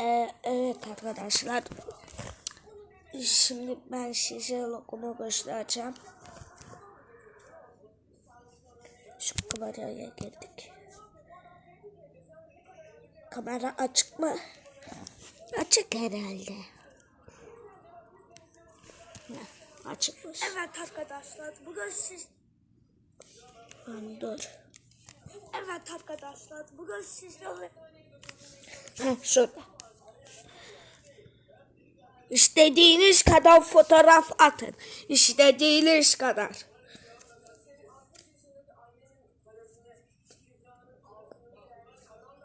Ee, evet arkadaşlar. Şimdi ben size logomu göstereceğim. Şu kameraya girdik. Kamera açık mı? Açık herhalde. Açıkmış. Evet arkadaşlar bugün siz Lan dur. Evet arkadaşlar bugün sizlerle Heh, şurada. İstediğiniz kadar fotoğraf atın. İstediğiniz kadar.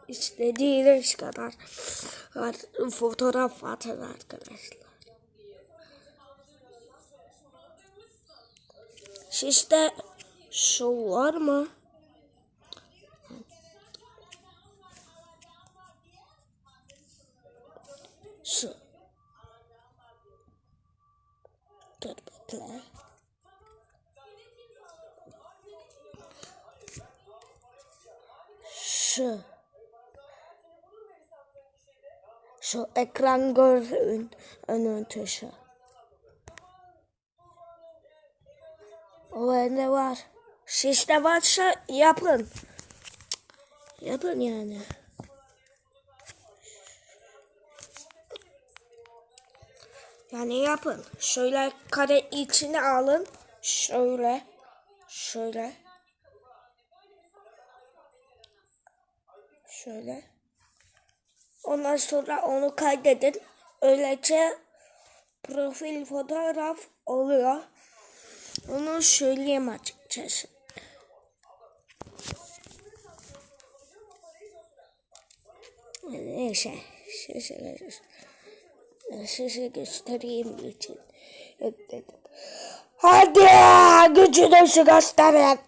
İstediğiniz kadar fotoğraf atın arkadaşlar. Sizde şu var mı? Şu. Dur. Şu. Şu ekran görün önüntüsü. O bende var. Sizde varsa yapın. Yapın yani. Yani yapın. Şöyle kare içine alın. Şöyle. Şöyle. Şöyle. Ondan sonra onu kaydedin. Öylece profil fotoğraf oluyor. Onu söyleyeyim açıkçası. Neyse. Size, size göstereyim için. Dedim. Hadi gücünüzü gösterin.